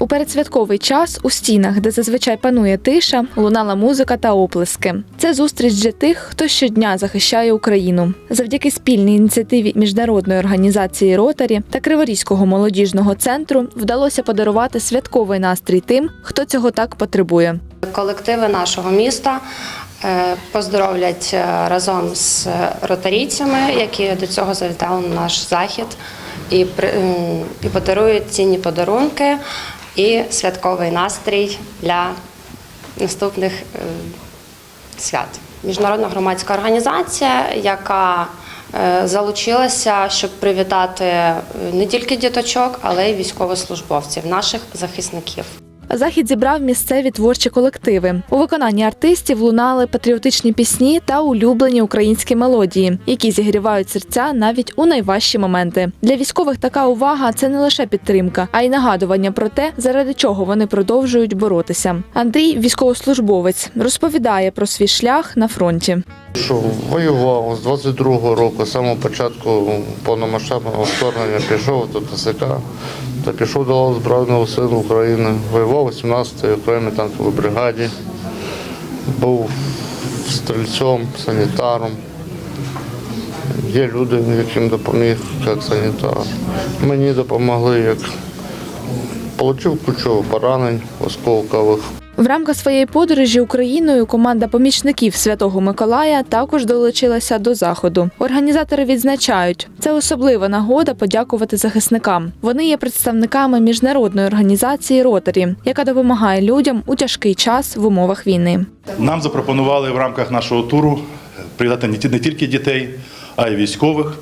У передсвятковий час у стінах, де зазвичай панує тиша, лунала музика та оплески. Це зустріч для тих, хто щодня захищає Україну. Завдяки спільній ініціативі міжнародної організації Ротарі та Криворізького молодіжного центру вдалося подарувати святковий настрій тим, хто цього так потребує. Колективи нашого міста е, поздоровлять е, разом з ротарійцями, які до цього завітали на наш захід, і, і подарують цінні подарунки і святковий настрій для наступних е, свят. Міжнародна громадська організація, яка е, залучилася, щоб привітати е, не тільки діточок, але й військовослужбовців, наших захисників. Захід зібрав місцеві творчі колективи. У виконанні артистів лунали патріотичні пісні та улюблені українські мелодії, які зігрівають серця навіть у найважчі моменти. Для військових така увага це не лише підтримка, а й нагадування про те, заради чого вони продовжують боротися. Андрій, військовослужбовець, розповідає про свій шлях на фронті. Що воював з 22-го року, з самого початку повномасштабного вторгнення пішов до ТСК та пішов до Збройних сил України. Воював у 18-й окремій танковій бригаді, був стрільцем, санітаром. Є люди, яким допоміг як санітар. Мені допомогли як отримав кучу поранень осколкових. В рамках своєї подорожі Україною команда помічників Святого Миколая також долучилася до заходу. Організатори відзначають, це особлива нагода подякувати захисникам. Вони є представниками міжнародної організації Ротарі, яка допомагає людям у тяжкий час в умовах війни. Нам запропонували в рамках нашого туру привітати не тільки дітей, а й військових,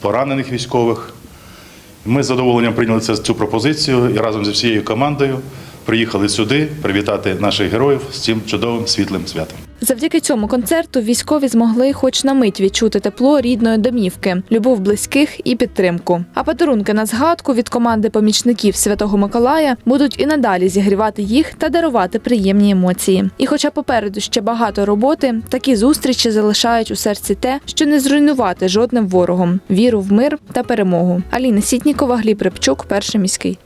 поранених військових. Ми з задоволенням прийняли цю пропозицію і разом зі всією командою приїхали сюди привітати наших героїв з цим чудовим світлим святом. Завдяки цьому концерту військові змогли хоч на мить відчути тепло рідної домівки, любов близьких і підтримку. А подарунки на згадку від команди помічників Святого Миколая будуть і надалі зігрівати їх та дарувати приємні емоції. І хоча попереду ще багато роботи, такі зустрічі залишають у серці те, що не зруйнувати жодним ворогом віру в мир та перемогу. Аліна Сітнікова, Гліб Репчук, перший міський.